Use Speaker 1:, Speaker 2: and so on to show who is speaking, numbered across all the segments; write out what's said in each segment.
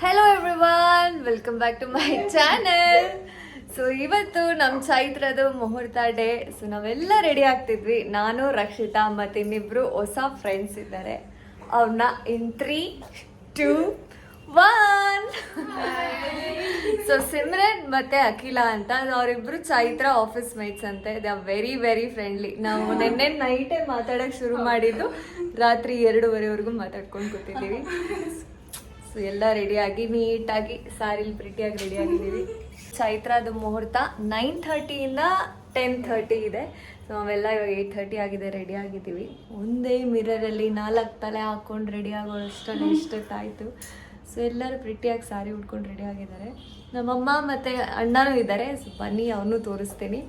Speaker 1: Hello everyone welcome back to my channel so ಇವತ್ತು ನಮ್ಮ ಚೈತ್ರದ ಮುಹೂರ್ತ ಡೇ. ಸೊ ನಾವೆಲ್ಲ ರೆಡಿ ಆಗ್ತಿದ್ವಿ. ನಾನು ರಕ್ಷಿತಾ ಮತ್ತು ಇನ್ನಿಬ್ರು ಹೊಸ ಫ್ರೆಂಡ್ಸ್ ಇದ್ದಾರೆ. ಅವ್ರನ್ನ in three two one so Simran ಮತ್ತೆ ಅಖಿಲ ಅಂತ. ಅವರಿಬ್ರು ಚೈತ್ರ ಆಫೀಸ್ ಮೇಟ್ಸ್ ಅಂತೆ. They are very very friendly ನಾವು ನಿನ್ನೆ ನೈಟೇ ಮಾತಾಡೋಕ್ಕೆ ಶುರು ಮಾಡಿದ್ದು. ರಾತ್ರಿ ಎರಡೂವರೆವರೆಗೂ ಮಾತಾಡ್ಕೊಂಡು ಕೂತಿದ್ದೀವಿ. ಸೊ ಎಲ್ಲ ರೆಡಿಯಾಗಿ ನೀಟಾಗಿ ಪ್ರಿಟಿ ಪ್ರಿಟಿಯಾಗಿ ರೆಡಿ ಆಗಿದ್ದೀವಿ. ಚೈತ್ರದ ಮುಹೂರ್ತ ನೈನ್ ಥರ್ಟಿಯಿಂದ ಟೆನ್ ಥರ್ಟಿ ಇದೆ. ಸೊ ನಾವೆಲ್ಲ ಇವಾಗ ಏಯ್ಟ್ ಥರ್ಟಿ ಆಗಿದೆ ರೆಡಿ ಆಗಿದ್ದೀವಿ. ಒಂದೇ ಮಿರರಲ್ಲಿ ನಾಲ್ಕು ತಲೆ ಹಾಕ್ಕೊಂಡು ರೆಡಿ ಆಗೋ ಅಷ್ಟರಲ್ಲಿ ಇಷ್ಟೊತ್ತಾಯಿತು ಸೊ ಎಲ್ಲರೂ ಪ್ರಿಟಿಯಾಗಿ ಸಾರಿ ಉಟ್ಕೊಂಡು ರೆಡಿ ಆಗಿದ್ದಾರೆ. ನಮ್ಮಮ್ಮ ಮತ್ತು ಅಣ್ಣನೂ ಇದ್ದಾರೆ. ಸೊ ಬನ್ನಿ ಅವನು ತೋರಿಸ್ತೀನಿ.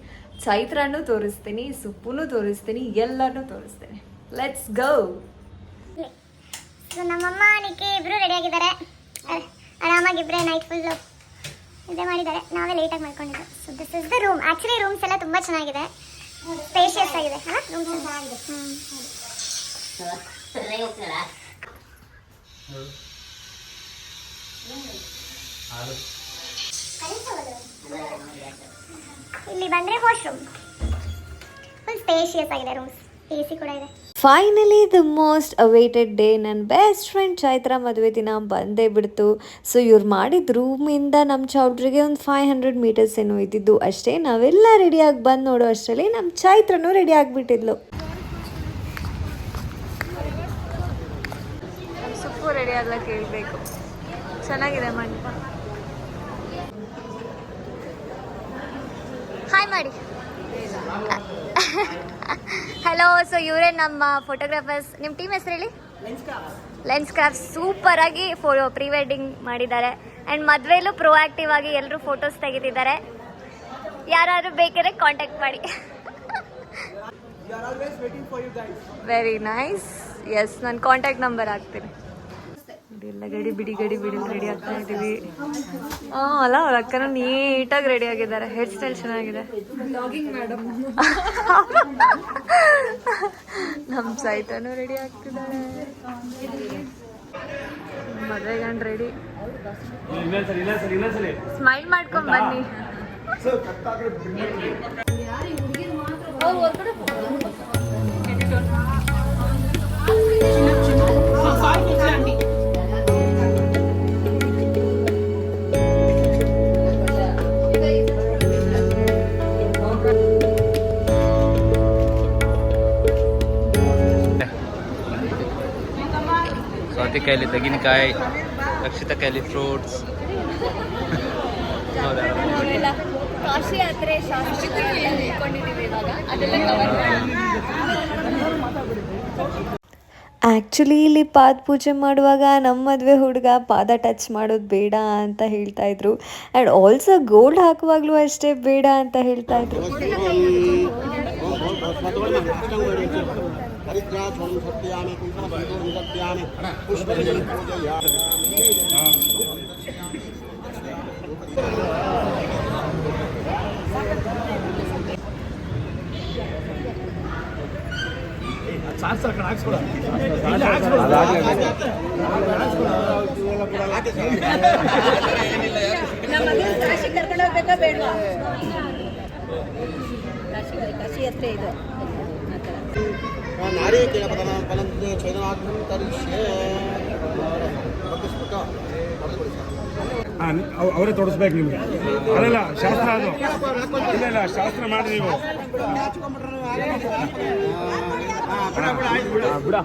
Speaker 1: ಚೈತ್ರನೂ ತೋರಿಸ್ತೀನಿ ಸುಪ್ಪುನೂ ತೋರಿಸ್ತೀನಿ, ಎಲ್ಲರನ್ನೂ ತೋರಿಸ್ತೀನಿ. ಲೆಟ್ಸ್ ಗೋ
Speaker 2: ಸೊ ನಮ್ಮಮ್ಮ ನಿಕ್ಕಿ ಇಬ್ರು ರೆಡಿ ಆಗಿದ್ದಾರೆ. ಅರೆ- ಆರಾಮಾಗಿ ಇಬ್ಬರೇ ನೈಟ್ ಫುಲ್ ಇದೇ ಮಾಡಿದ್ದಾರೆ. ನಾವೇ ಲೇಟಾಗಿ ಮಾಡ್ಕೊಂಡಿದ್ದು so this is the room actually rooms ಎಲ್ಲ ತುಂಬ ಚೆನ್ನಾಗಿದೆ. ಸ್ಪೇಷಿಯಸ್ ಆಗಿದೆ. ಹಾಂ ರೂಮ್ಸ್ ಇಲ್ಲಿ ಬಂದರೆ ವಾಶ್ರೂಮ್ ಫುಲ್ ಸ್ಪೇಷಿಯಸ್ ಆಗಿದೆ ರೂಮ್ಸ್ ಎ ಸಿ ಕೂಡ ಇದೆ.
Speaker 1: Finally the most awaited day ನನ್ನ ಬೆಸ್ಟ್ ಫ್ರೆಂಡ್ ಚೈತ್ರ ಮದುವೆ ದಿನ ಬಂದೇ ಬಿಡ್ತು. ಸೊ ಇವ್ರು ಮಾಡಿದ ರೂಮಿಂದ ನಮ್ಮ ಚೌಟ್ರಿಗೆ ಒಂದು ಫೈವ್ ಹಂಡ್ರೆಡ್ ಮೀಟರ್ಸ್ ಏನೋ ಇದ್ದಿದ್ದು. ಅಷ್ಟೇ ನಾವೆಲ್ಲ ರೆಡಿಯಾಗಿ ಬಂದು ನೋಡೋ ಅಷ್ಟರಲ್ಲಿ ನಮ್ಮ ಚೈತ್ರನೂ ರೆಡಿ ಆಗಿಬಿಟ್ಟಿದ್ಲು. ಸೊಪ್ಪು ರೆಡಿ ಆಗಲ್ಲ ಕೇಳಬೇಕು. ಚೆನ್ನಾಗಿದೆ ಮಂಟಪ
Speaker 2: ಹಾಯ್ ಮಾಡಿ ಹಲೋ ಸೊ ಇವರೇ ನಮ್ಮ ಫೋಟೋಗ್ರಾಫರ್ಸ್ ನಿಮ್ಮ ಟೀಮ್ ಹೆಸರು ಹೇಳಿ? ಲೆನ್ಸ್ ಕ್ರಾಫ್ಟ್ ಸೂಪರ್ ಆಗಿ ಫೋ ಪ್ರೀ ವೆಡ್ಡಿಂಗ್ ಮಾಡಿದ್ದಾರೆ. ಆ್ಯಂಡ್ ಮದುವೆಯಲ್ಲೂ ಪ್ರೋ ಆಕ್ಟಿವ್ ಆಗಿ ಎಲ್ಲರೂ ಫೋಟೋಸ್ ತೆಗೆದಿದ್ದಾರೆ. ಯಾರಾದ್ರೂ ಬೇಕಾದ್ರೆ ಕಾಂಟ್ಯಾಕ್ಟ್ ಮಾಡಿ.
Speaker 1: ವೆರಿ ನೈಸ್ ಎಸ್ ನನ್ನ ಕಾಂಟ್ಯಾಕ್ಟ್ ನಂಬರ್ ಹಾಕ್ತೀನಿ. ಎಲ್ಲ ಗಡಿ ಬಿಡಿ ಗಡಿ ಬಿಡಿ ರೆಡಿ ಆಗ್ತಾ ಇದ್ದೀವಿ. ಹಾಂ ಅಲ್ಲ ಅವ್ರ ಅಕ್ಕನೂ ನೀಟಾಗಿ ರೆಡಿ ಆಗಿದ್ದಾರೆ. ಹೇರ್ ಸ್ಟೈಲ್ ಚೆನ್ನಾಗಿದೆ. ನಮ್ಮ ಸೈತನೂ ರೆಡಿ ಆಗ್ತಿದ್ದಾರೆ ಮದುವೆ ಗಂಡು ರೆಡಿ ಸ್ಮೈಲ್ ಮಾಡ್ಕೊಂಡ್ ಬನ್ನಿ.
Speaker 3: ಸೌತೆಕಾಯಲ್ಲಿ ತೆಂಗಿನಕಾಯಿ ರಕ್ಷಿತ ಕೈಯಲ್ಲಿ ಫ್ರೂಟ್ಸ್
Speaker 1: ಕಾಶಿ ಇವಾಗ. ಅದೆಲ್ಲ ಆ್ಯಕ್ಚುಲಿ ಇಲ್ಲಿ ಪಾದ ಪೂಜೆ ಮಾಡುವಾಗ ನಮ್ಮ ಮದುವೆ ಹುಡುಗ ಪಾದ ಟಚ್ ಮಾಡೋದು ಬೇಡ ಅಂತ ಹೇಳ್ತಾ ಇದ್ರು. ಆ್ಯಂಡ್ ಆಲ್ಸೋ ಗೋಲ್ಡ್ ಹಾಕುವಾಗಲೂ ಅಷ್ಟೇ ಬೇಡ ಅಂತ ಹೇಳ್ತಾ ಇದ್ರು.
Speaker 4: ಹರಿದ್ರಾಧ್ವಂ ಸತ್ಯಾಮಿ ಕುಂಕುಮಬಂಧೂಂ ಸತ್ಯಾಮಿ ಕಾಶಿ ಪೂಜಯಾಮಿ ನಾರೀಕೇಲ ಬೇಡವಾ? ಕಾಶಿ ಕಾಶಿ ಹತ್ರ ಭಕ್ತಿಸ್ಫುಟ
Speaker 5: ಅವರೇ ತೋರಿಸ್ಬೇಕು ನಿಮ್ಗೆ ಅಲ್ಲಲ್ಲ ಶಾಸ್ತ್ರ ಅದು ಇಲ್ಲ ಇಲ್ಲ ಶಾಸ್ತ್ರ ಮಾಡಿ ನೀವು ಬಿಡ ಬಿಡ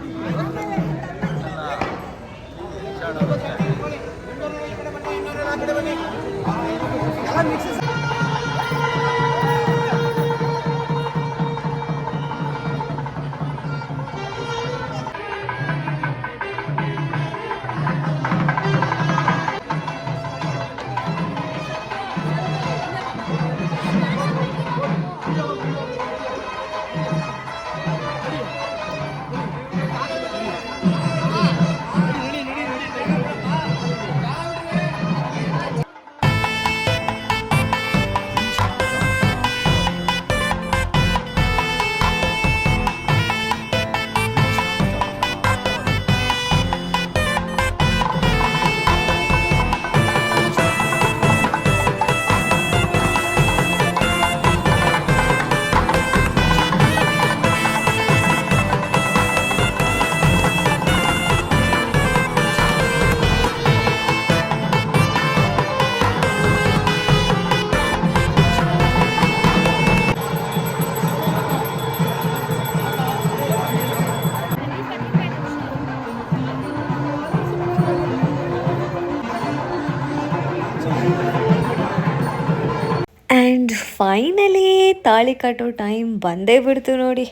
Speaker 1: ಫೈನಲಿ ತಾಳಿ ಕಟ್ಟೋ ಟೈಮ್ ಬಂದೇ ಬಿಡ್ತು ನೋಡಿ.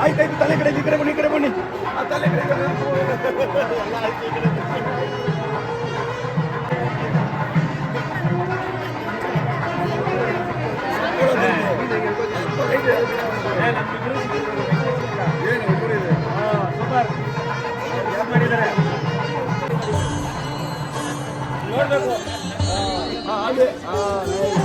Speaker 5: ಆಯ್ತಾಯ್ತು ತಲೆ ಕಡೆ ಈ ಕಡೆ ಬನ್ನಿ ಈ ಕಡೆ ಬನ್ನಿ ಆ ತಲೆ ಕಡೆ ಈ ಕಡೆ.
Speaker 2: ಸ್ಮೈಲ್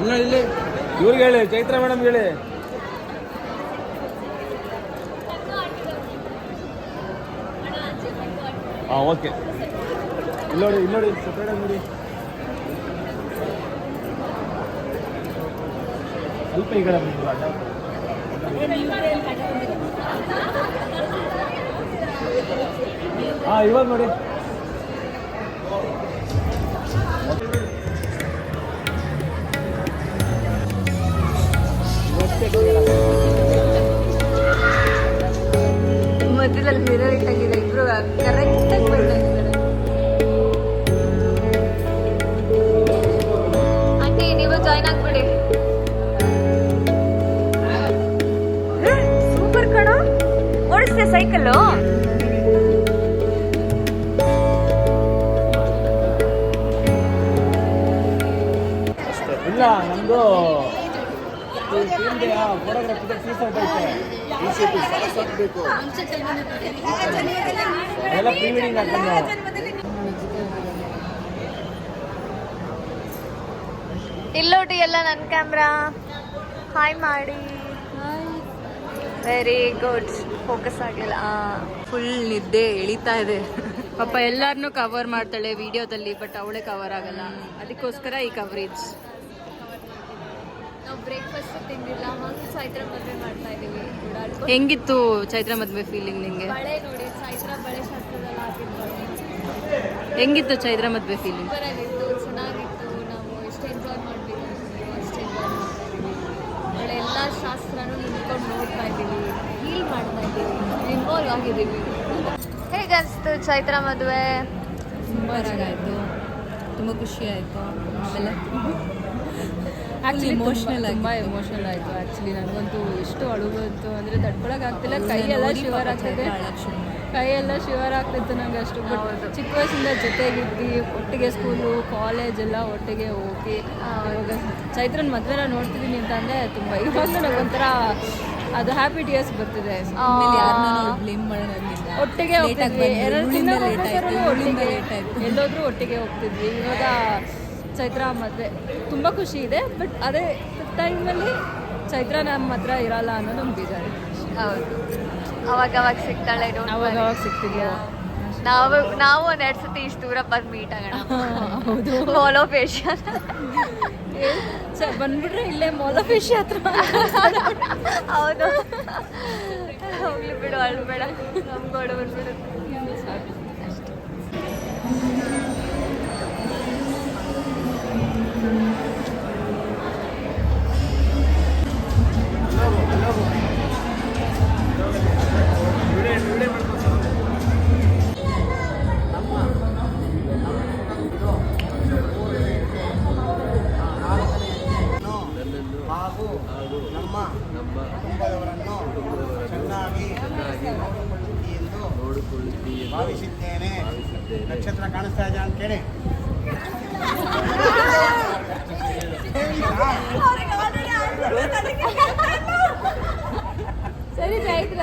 Speaker 5: ಇಲ್ಲ ಇಲ್ಲಿ ಇವ್ರಿಗೆ ಹೇಳಿ, ಚೈತ್ರ ಮೇಡಮ್ ಹೇಳಿ. ಹಾಂ ಓಕೆ ಇಲ್ಲಿ ನೋಡಿ ಇಲ್ಲಿ ನೋಡಿ ಸಪ್ರೇಟ್ ಆಗಿ ನೋಡಿ. ಸ್ವಲ್ಪ ಈ ಕಡೆ ಹಾಂ ಇವಾಗ ನೋಡಿ. ನಮ್ಮದು ಟೀಮ್ಗೆ ಫೋಟೋಗ್ರಾಫಿಗೆ ಫೀಸ್ ಅಂತ ಐತೆ ಎಲ್ಲ ಪ್ರೀ ಹಾಕೊಂಡು
Speaker 2: ಇಲ್ಲೋಟಿ ಎಲ್ಲ ನನ್ನ ಕ್ಯಾಮ್ರಾ ಹಾಯ್ ಮಾಡಿ ವೆರಿ ಗುಡ್ ಫೋಕಸ್ ಆಗಲಿಲ್ಲ.
Speaker 1: ಫುಲ್ ನಿದ್ದೆ ಎಳಿತಾ ಇದೆ.
Speaker 6: ಪಾಪ ಎಲ್ಲಾರನ್ನೂ ಕವರ್ ಮಾಡ್ತಾಳೆ ವಿಡಿಯೋದಲ್ಲಿ ಬಟ್ ಅವಳೇ ಕವರ್ ಆಗಲ್ಲ. ಅದಕ್ಕೋಸ್ಕರ ಈ ಕವರೇಜ್
Speaker 2: ನಾವು ಬ್ರೇಕ್ಫಾಸ್ಟ್ ತಿಂದಿಲ್ಲ ಹಂಗೆ ಚೈತ್ರ ಮದುವೆ ಮಾಡ್ತಾ ಇದೀವಿ. ಓಡಾಡ್ಕೊಂಡು
Speaker 6: ಹೆಂಗಿತ್ತು ಚೈತ್ರ ಮದ್ವೆ ಫೀಲಿಂಗ್ ನಿಂಗೆ?
Speaker 2: ಬಳೆ ನೋಡಿ ಚೈತ್ರ ಬಳೆ ಶಾಸ್ತ್ರದಲ್ಲಿ ಹಾಕಿದ ಬಳೆ
Speaker 6: ಹೆಂಗಿತ್ತು ಚೈತ್ರ ಮದ್ವೆ ಫೀಲಿಂಗ್
Speaker 2: ಸೂಪರ್ ಆಗಿತ್ತು ಚೆನ್ನಾಗಿತ್ತು. ನಾವು ಎಷ್ಟು ಎಂಜಾಯ್ ಮಾಡಬೇಕು ಅಷ್ಟು ಎಂಜಾಯ್ ಅವಳ ಎಲ್ಲ ಶಾಸ್ತ್ರನೂ ನಿಂತ್ಕೊಂಡು ನೋಡ್ತಾ ಇದ್ದೀವಿ ಫೀಲ್ ಮಾಡ್ತಾ ಇದ್ದೀವಿ ಇನ್ವಾಲ್ವ್ ಆಗಿದ್ದೀವಿ. ಹೇಗನ್ಸ್ತು ಚೈತ್ರ ಮದುವೆ?
Speaker 6: ತುಂಬ ಆಗಾಯ್ತು ತುಂಬ ಖುಷಿ ಆಯಿತು. ಆಮೇಲೆ ಆ್ಯಕ್ಚುಲಿ ಇಮೋಷ್ನಲ್ ತುಂಬ ಎಮೋಷನಲ್ ಆಯಿತು ಆ್ಯಕ್ಚುಲಿ ನನಗಂತೂ ಎಷ್ಟು ಅಳು ಬಂತು ಅಂದರೆ ತಡ್ಕೊಳಕ್ಕಾಗ್ತಿಲ್ಲ. ಕೈಯೆಲ್ಲ ಶಿವರ್ ಆಗ್ತದೆ. ಕೈಯೆಲ್ಲ ಶಿವರ್ ಆಗ್ತಿತ್ತು ನನಗೆ ಅಷ್ಟು ಬಟ್ ಚಿಕ್ಕ ವಯಸ್ಸಿಂದ ಜೊತೆಗಿದ್ವಿ ಒಟ್ಟಿಗೆ ಸ್ಕೂಲು ಕಾಲೇಜ್ ಎಲ್ಲ ಒಟ್ಟಿಗೆ ಹೋಗಿ ಇವಾಗ ಚೈತ್ರನ ಮದ್ವೆಲ್ಲ ನೋಡ್ತಿದ್ದೀನಿ ಅಂತಂದರೆ ತುಂಬ ಇವಾಗ ನನಗೆ ಒಂಥರ ಅದು ಹ್ಯಾಪಿ ಟಿಯರ್ಸ್ ಬರ್ತಿದೆ. ಒಟ್ಟಿಗೆ ಹೋಗ್ತಿದ್ವಿ. ಎರಡು ದಿನ ಒಟ್ಟಿಗೆ ಎಲ್ಲೋದ್ರೂ ಒಟ್ಟಿಗೆ ಹೋಗ್ತಿದ್ವಿ. ಇವಾಗ ಚೈತ್ರ ಮದುವೆ. ತುಂಬ ಖುಷಿ ಇದೆ ಬಟ್ ಅದೇ ಟೈಮಲ್ಲಿ ಚೈತ್ರ ನಮ್ಮ ಹತ್ರ ಇರಲ್ಲ ಅನ್ನೋದು ನಮ್ಗೆ ಬೇಜಾರು.
Speaker 1: ಹೌದು. ಅವಾಗ ಅವಾಗ ಸಿಗ್ತಾಳೆ
Speaker 6: ಅವಾಗ. ಅವಾಗ ಸಿಗ್ತಿದ್ಯಾ?
Speaker 1: ನಾವು ನಾವು ಒಂದ್ ಎರಡ್ ಸತಿ ಇಷ್ಟು ದೂರ ಬಂದು ಮೀಟ್ ಆಗೋಣ. ಫಾಲೋ ಫೇಶಿಯಲ್
Speaker 6: ಸ- ಬಂದ್ಬಿಟ್ರೆ ಇಲ್ಲೇ ಮೊಲಫಿಶ್ ಹತ್ರ.
Speaker 1: ಹೌದು. ಹೋಗ್ಲಿ ಬಿಡು ಅಳ್ಬೇಡ. ನಮ್ಗೋಡು ಬಂದ್ಬಿಡು
Speaker 4: ಭಾವಿಸಿದ್ದೇನೆ. ನಕ್ಷತ್ರ ಕಾಣಿಸ್ತಾ ಇದೆ ಅಂತ ಕೇಳಿ.
Speaker 6: ಸರಿ ಚೈತ್ರ.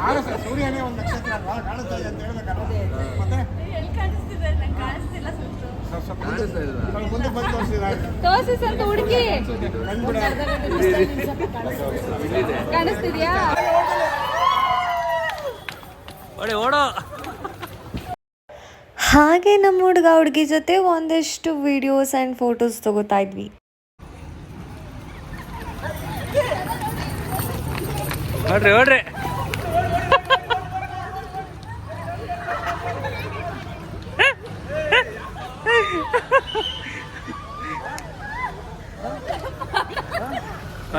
Speaker 4: ಕಾಣಿಸ್ತಾ ಸೂರ್ಯನೇ ಒಂದು ನಕ್ಷತ್ರ ಕಾಣಿಸ್ತಾ ಇದೆ ಅಂತ ಹೇಳ್ಬೇಕಲ್ಲ ಮತ್ತೆ? ಮುಂದೆ ಬಂದು
Speaker 6: ತೋರಿಸಿ ಸ್ವಲ್ಪ ಹುಡುಕಿ ಕಾಣಿಸ್ತಿದ್ಯಾ?
Speaker 3: ಓಡಿ ಓಡೋ.
Speaker 1: ಹಾಗೆ ನಮ್ಮ ಹುಡುಗ ಹುಡುಗಿ ಜೊತೆ ಒಂದಷ್ಟು ವಿಡಿಯೋಸ್ ಆ್ಯಂಡ್ ಫೋಟೋಸ್ ತಗೋತಾ ಇದ್ವಿ.
Speaker 3: ನೋಡ್ರಿ ನೋಡ್ರಿ.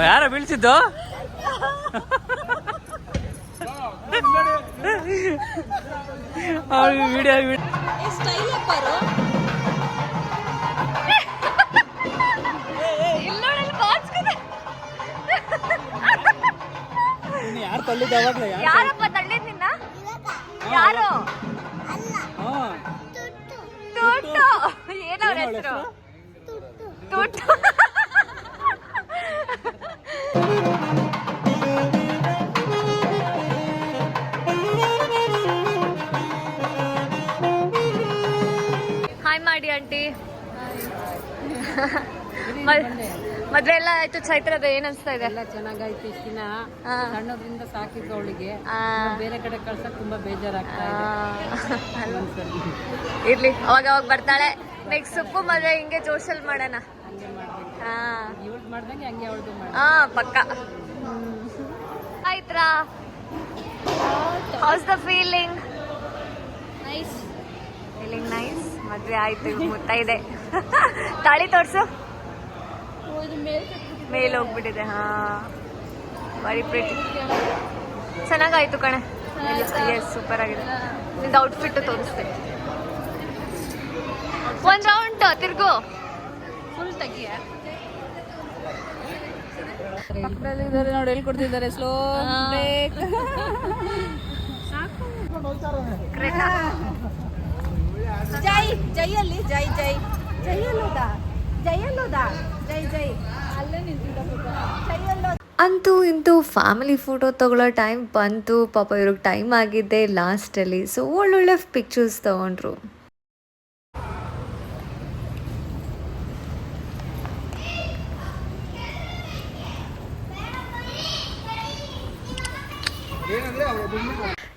Speaker 3: ಯಾರ ಬೀಳ್ಸಿದ್ದು ವಿಡಿಯೋ
Speaker 4: ಯಾರು ತಳ್ಳಿದ್ದು
Speaker 2: ಯಾರಪ್ಪ ತಳ್ಳಿದ್ ನಿನ್ನ? ಯಾರು? ತುಟ್ಟು. ಏನವ್ರ ಹೆಸರು? ತುಟ್ಟು. ಮದ್ವೆ ಎಲ್ಲ ಆಯ್ತು ಅದು ಏನ್ ಅನ್ಸ್ತಾ ಇದೆ?
Speaker 6: ಎಲ್ಲ ಚೆನ್ನಾಗಾಯ್ತು ಇಷ್ಟ ದಿನ.
Speaker 2: ಹಾ.
Speaker 6: ಸಣ್ಣದ್ರಿಂದ ಸಾಕಿದ್ದು ಅವಳಿಗೆ.
Speaker 2: ಆ,
Speaker 6: ಬೇರೆ ಕಡೆ ಕಳ್ಸಕ್ ತುಂಬಾ ಬೇಜಾರಾಗ್ತಾ
Speaker 2: ಆ,
Speaker 6: ಒಂದ್ಸರಿ
Speaker 2: ಇರ್ಲಿ ಅವಾಗ ಅವಾಗ ಬರ್ತಾಳೆ. ನೆಕ್ಸ್ಟ್ ಸುಪ್ಪು ಮದ್ವೆ ಹಿಂಗೆ ಜೋಶಲ್ ಮಾಡೋಣ.
Speaker 6: ಹಂಗೆ ಮಾಡ್ಬೇಕು.
Speaker 2: ಹಾ
Speaker 6: ಇವಳು ಮಾಡ್ದಂಗೆ ಹಂಗೆ ಅವಳದು ಮಾಡಿ
Speaker 2: ಹಾ ಪಕ್ಕ. ಆಯ್ತ್ರಾ? How's the feeling
Speaker 6: nice
Speaker 2: feeling nice ಮದ್ವೆ ಆಯ್ತು ಗೊತ್ತಾ ಇದೆ. ತಾಳಿ ತೋರ್ಸು. ಮೇಲೆ ಹೋಗ್ಬಿಟ್ಟಿದೆ ಹಾ. ವೆರಿ ಪ್ರಿಟಿ ಚೆನ್ನಾಗಾಯ್ತು ಕಣೆ. ಎಸ್ ಸೂಪರ್ ಆಗಿದೆ. ನಿಂದು ಔಟ್ಫಿಟ್ ತೋರಿಸ್ತೆ. ಒಂದ್ ರೌಂಡ್ ತಿರ್ಗು.
Speaker 6: ಫುಲ್ ತೆಗಿಯ? ಪಕ್ಕದಲ್ಲಿ ಇದ್ದಾರೆ ನೋಡಿ ಹೇಳ್ಕೊಡ್ತಿದ್ದಾರೆ ಸ್ಲೋ ಬ್ರೇಕ್ ಜೈ ಜೈಯಲ್ಲಿ ಜೈ ಜೈ. ಜೈಯಲ್ಲೋದ? ಜೈಯಲ್ಲೋದ?
Speaker 1: ಅಂತೂ ಇಂತೂ ಫ್ಯಾಮಿಲಿ ಫೋಟೋ ತಗೊಳ್ಳೋ ಟೈಮ್ ಬಂತು. ಪಾಪ ಇವ್ರಿಗೆ ಟೈಮ್ ಆಗಿದ್ದೆ ಲಾಸ್ಟಲ್ಲಿ ಸೊ ಒಳ್ಳೊಳ್ಳೆ ಪಿಕ್ಚರ್ಸ್ ತಗೊಂಡ್ರು.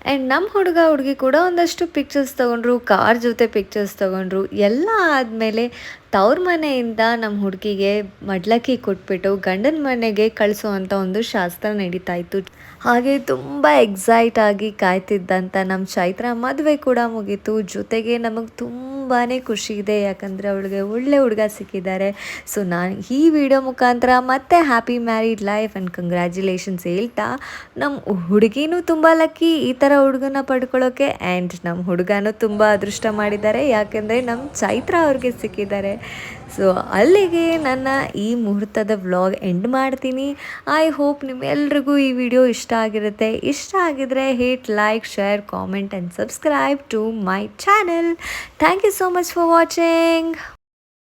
Speaker 1: ಆ್ಯಂಡ್ ನಮ್ಮ ಹುಡುಗ, ಹುಡುಗಿ ಕೂಡ ಒಂದಷ್ಟು ಪಿಕ್ಚರ್ಸ್ ತೊಗೊಂಡ್ರು. ಕಾರ್ ಜೊತೆ ಪಿಕ್ಚರ್ಸ್ ತೊಗೊಂಡ್ರು. ಎಲ್ಲ ಆದಮೇಲೆ ತವ್ರ ಮನೆಯಿಂದ ನಮ್ಮ ಹುಡುಗಿಗೆ ಮಡ್ಲಕ್ಕಿ ಕೊಟ್ಬಿಟ್ಟು ಗಂಡನ ಮನೆಗೆ ಕಳಿಸುವಂಥ ಒಂದು ಶಾಸ್ತ್ರ ನಡೀತಾ ಇತ್ತು. ಹಾಗೆ ತುಂಬ ಎಕ್ಸೈಟ್ ಆಗಿ ಕಾಯ್ತಿದ್ದಂಥ ನಮ್ಮ ಚೈತ್ರ ಮದುವೆ ಕೂಡ ಮುಗೀತು. ಜೊತೆಗೆ ನಮಗೆ ತುಂಬಾ ಖುಷಿ ಇದೆ, ಯಾಕಂದರೆ ಅವಳಿಗೆ ಒಳ್ಳೆ ಹುಡುಗ ಸಿಕ್ಕಿದ್ದಾರೆ. ಸೊ ನಾನು ಈ ವಿಡಿಯೋ ಮುಖಾಂತರ ಮತ್ತೆ happy married life and congratulations ಹೇಳ್ತಾ ನಮ್ಮ ಹುಡುಗಿನೂ ತುಂಬ ಲಕ್ಕಿ ಈ ಥರ ಹುಡುಗನ ಪಡ್ಕೊಳ್ಳೋಕೆ ಆ್ಯಂಡ್ ನಮ್ಮ ಹುಡುಗನೂ ತುಂಬ ಅದೃಷ್ಟ ಮಾಡಿದ್ದಾರೆ. ಯಾಕೆಂದರೆ ನಮ್ಮ ಚೈತ್ರ ಅವ್ರಿಗೆ ಸಿಕ್ಕಿದ್ದಾರೆ. ಸೊ ಅಲ್ಲಿಗೆ ನನ್ನ ಈ ಮುಹೂರ್ತದ ವ್ಲಾಗ್ ಎಂಡ್ ಮಾಡ್ತೀನಿ. ಐ ಹೋಪ್ ನಿಮ್ಮೆಲ್ರಿಗೂ ಈ ವಿಡಿಯೋ ಇಷ್ಟ ಆಗಿರುತ್ತೆ. ಇಷ್ಟ ಆಗಿದ್ರೆ hit like share comment and subscribe to my channel thank you so much for watching